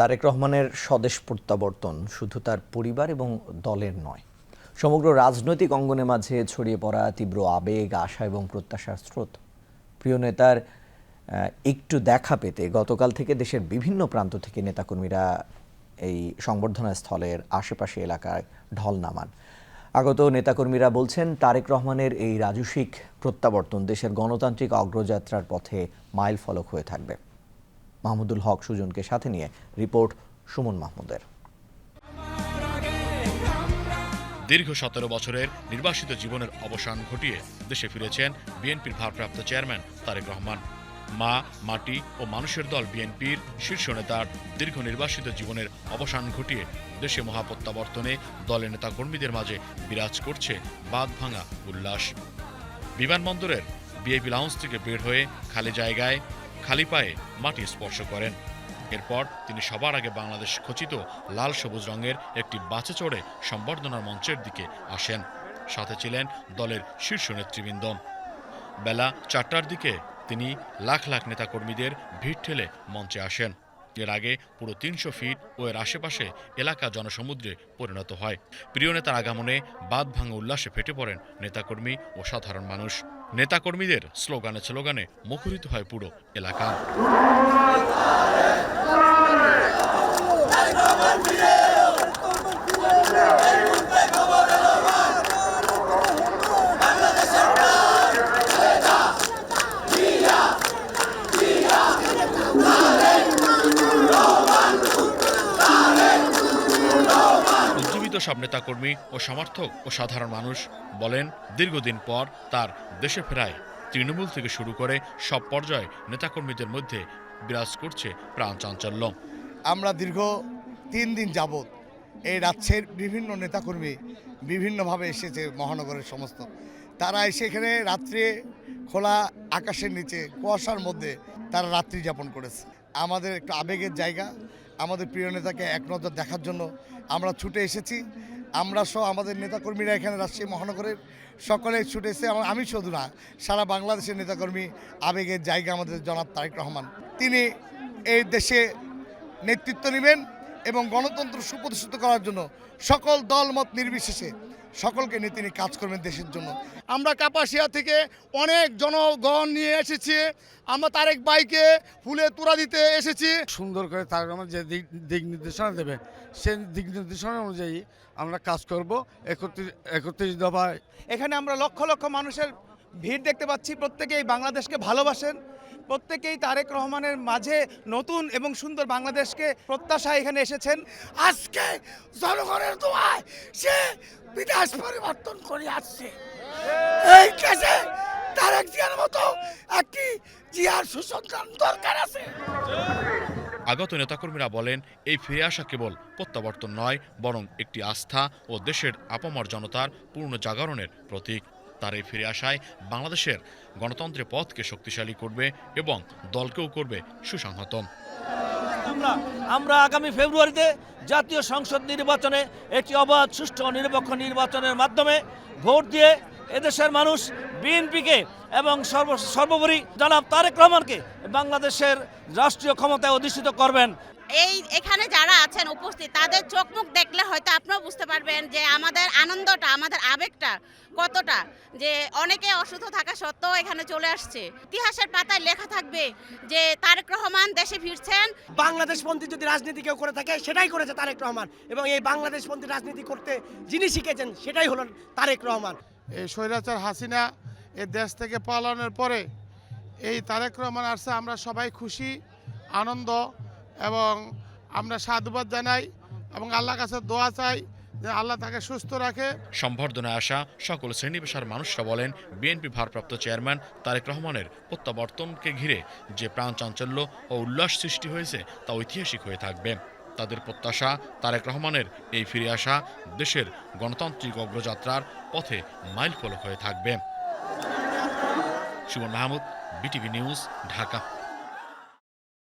তারেক রহমানের স্বদেশ প্রত্যাবর্তন শুধু তার পরিবার এবং দলের নয়। সমগ্র রাজনৈতিক অঙ্গনের মাঝে ছড়িয়ে পড়া তীব্র আবেগ, আশা এবং প্রত্যাশার স্রোত। প্রিয় নেতার একটু দেখা পেতে গতকাল থেকে দেশের বিভিন্ন প্রান্ত থেকে নেতাকর্মীরা এই সংবর্ধনা স্থলের আশেপাশে এলাকায় ঢল নামান। আগত নেতাকর্মীরা বলছেন, তারেক রহমানের এই রাজস্বিক প্রত্যাবর্তন দেশের গণতান্ত্রিক অগ্রযাত্রার পথে মাইল ফলক হয়ে থাকবে। মাহমুদুল হক সুজনকে সাথে নিয়ে রিপোর্ট সুমন মাহমুদের। দীর্ঘ সতেরো বছরের নির্বাসিত জীবনের অবসান ঘটিয়ে দেশে ফিরেছেন বিএনপির ভারপ্রাপ্ত চেয়ারম্যান তারেক রহমান। মা, মাটি ও মানুষের দল বিএনপির শীর্ষ নেতার দীর্ঘ নির্বাসিত জীবনের অবসান ঘটিয়ে দেশে মহাপ্রত্যাবর্তনে দলের নেতা কর্মীদের মাঝে বিরাজ করছে বাদ ভাঙা উল্লাস। বিমানবন্দরের বিআইপি লাউঞ্জ থেকে বের হয়ে খালি জায়গায় খালি পায়ে মাটি স্পর্শ করেন। এরপর তিনি সবার আগে বাংলাদেশ খচিত লাল সবুজ রঙের একটি বাসে চড়ে সম্বর্ধনার মঞ্চের দিকে আসেন। সাথে ছিলেন দলের শীর্ষ নেতৃবৃন্দ। বেলা চারটার দিকে তিনি লাখ লাখ নেতাকর্মীদের ভিড় ঠেলে মঞ্চে আসেন। এর আগে পুরো তিনশো ফিট ও এর আশেপাশে এলাকা জনসমুদ্রে পরিণত হয়। প্রিয় নেতার আগমনে বাদ ভাঙা উল্লাসে ফেটে পড়েন নেতাকর্মী ও সাধারণ মানুষ। নেতাকর্মীদের স্লোগানে স্লোগানে মুখরিত হয় পুরো এলাকা। উজ্জীবিত সব নেতাকর্মী ও সমর্থক ও সাধারণ মানুষ বলেন, দীর্ঘদিন পর তার দেশে ফেরায় তৃণমূল থেকে শুরু করে সব পর্যায়ে নেতাকর্মীদের মধ্যে বিরাজ করছে প্রাণ চাঞ্চল্য। আমরা দীর্ঘ তিন দিন যাবৎ এই রাজ্যের বিভিন্ন নেতাকর্মী বিভিন্নভাবে এসেছে মহানগরের সমস্ত। তারা এসে এখানে রাত্রে খোলা আকাশের নিচে, কুয়াশার মধ্যে তারা রাত্রি যাপন করেছে। আমাদের একটা আবেগের জায়গা, আমাদের প্রিয় নেতাকে এক নজর দেখার জন্য আমরা ছুটে এসেছি। আমরা সহ আমাদের নেতাকর্মীরা এখানে রাজশাহী মহানগরের সকলে ছুটে এসে আমি শুধু না, সারা বাংলাদেশের নেতাকর্মী আবেগের জায়গা আমাদের জনাব তারেক রহমান। তিনি এই দেশে নেতৃত্ব নেবেন এবং গণতন্ত্র সুপ্রতিষ্ঠিত করার জন্য সকল দল মত নির্বিশেষে সকলকে নিয়ে তিনি কাজ করবেন দেশের জন্য। আমরা কাপাসিয়া থেকে অনেক জনগণ নিয়ে এসেছি। আমরা তারেক বাইকে ফুলে তুরা দিতে এসেছি। সুন্দর করে তার আমার যে দিক দিক নির্দেশনা দেবে সেই দিক নির্দেশনা অনুযায়ী আমরা কাজ করব একত্রিশ একত্রিশ দফায়। এখানে আমরা লক্ষ লক্ষ মানুষের ভিড় দেখতে পাচ্ছি। প্রত্যেকেই বাংলাদেশকে ভালোবাসেন। প্রত্যেকেই তারেক রহমানের মাঝে নতুন এবং সুন্দর বাংলাদেশকে প্রত্যাশা এখানে এসেছেন। আজকে জনগণের দোয়ায় সে বিদেশ পরিবর্তন করে আসছে। এই কেসে তারেক জিয়ার মতো একটি জিয়ার সুসন্তান দরকার আছে। আগত নেতাকর্মীরা বলেন, এই ফিরে আসা কেবল প্রত্যাবর্তন নয়, বরং একটি আস্থা ও দেশের আপামর জনতার পূর্ণ জাগরণের প্রতীক। তার ফিরে আসায় বাংলাদেশের গণতন্ত্রের পথকে শক্তিশালী করবে এবং দলকেও করবে সুসংহত। আমরা আমরা আগামী ফেব্রুয়ারিতে জাতীয় সংসদ নির্বাচনে একটি অবাধ, সুষ্ঠু নিরপেক্ষ নির্বাচনের মাধ্যমে ভোট দিয়ে এদেশের মানুষ বিএনপিকে এবং সর্ব, সর্বোপরি জনাব তারেক রহমানকে বাংলাদেশের রাষ্ট্রীয় ক্ষমতায় অধিষ্ঠিত করবেন। এই এখানে যারা আছেন উপস্থিত তাদের চোখ মুখ দেখলে হয়তো আপনারা বুঝতে পারবেন যে আমাদের আনন্দটা আমাদের আবেগটা কতটা যে অনেকে অসুস্থ থাকা সত্ত্বেও এখানে চলে আসছে। ইতিহাসের পাতায় লেখা থাকবে যে তারেক রহমান দেশে ফিরছেন। বাংলাদেশপন্থী যদি রাজনীতি কেউ করে থাকে সেটাই করেছে তারেক রহমান। এবং এই বাংলাদেশপন্থী রাজনীতি করতে যিনি শিখেছেন সেটাই হলেন তারেক রহমান। এই স্বৈরাচার হাসিনা এই দেশ থেকে পালানোর পরে এই তারেক রহমান আসছে, আমরা সবাই খুশি, আনন্দ এবং আমরা সাধুবাদ জানাই এবং আল্লাহর কাছে দোয়া চাই যে আল্লাহ তাকে সুস্থ রাখে। সম্বর্ধনায় আসা সকল শ্রেণি পেশার মানুষরা বলেন, বিএনপি ভারপ্রাপ্ত চেয়ারম্যান তারেক রহমানের প্রত্যাবর্তনকে ঘিরে যে প্রাণ চাঞ্চল্য ও উল্লাস সৃষ্টি হয়েছে, তা ঐতিহাসিক হয়ে থাকবে। তাদের প্রত্যাশা তারেক রহমানের এই ফিরে আসা দেশের গণতান্ত্রিক অগ্রযাত্রার পথে মাইল ফলক হয়ে থাকবে। Suman Mahmud BTV news Dhaka.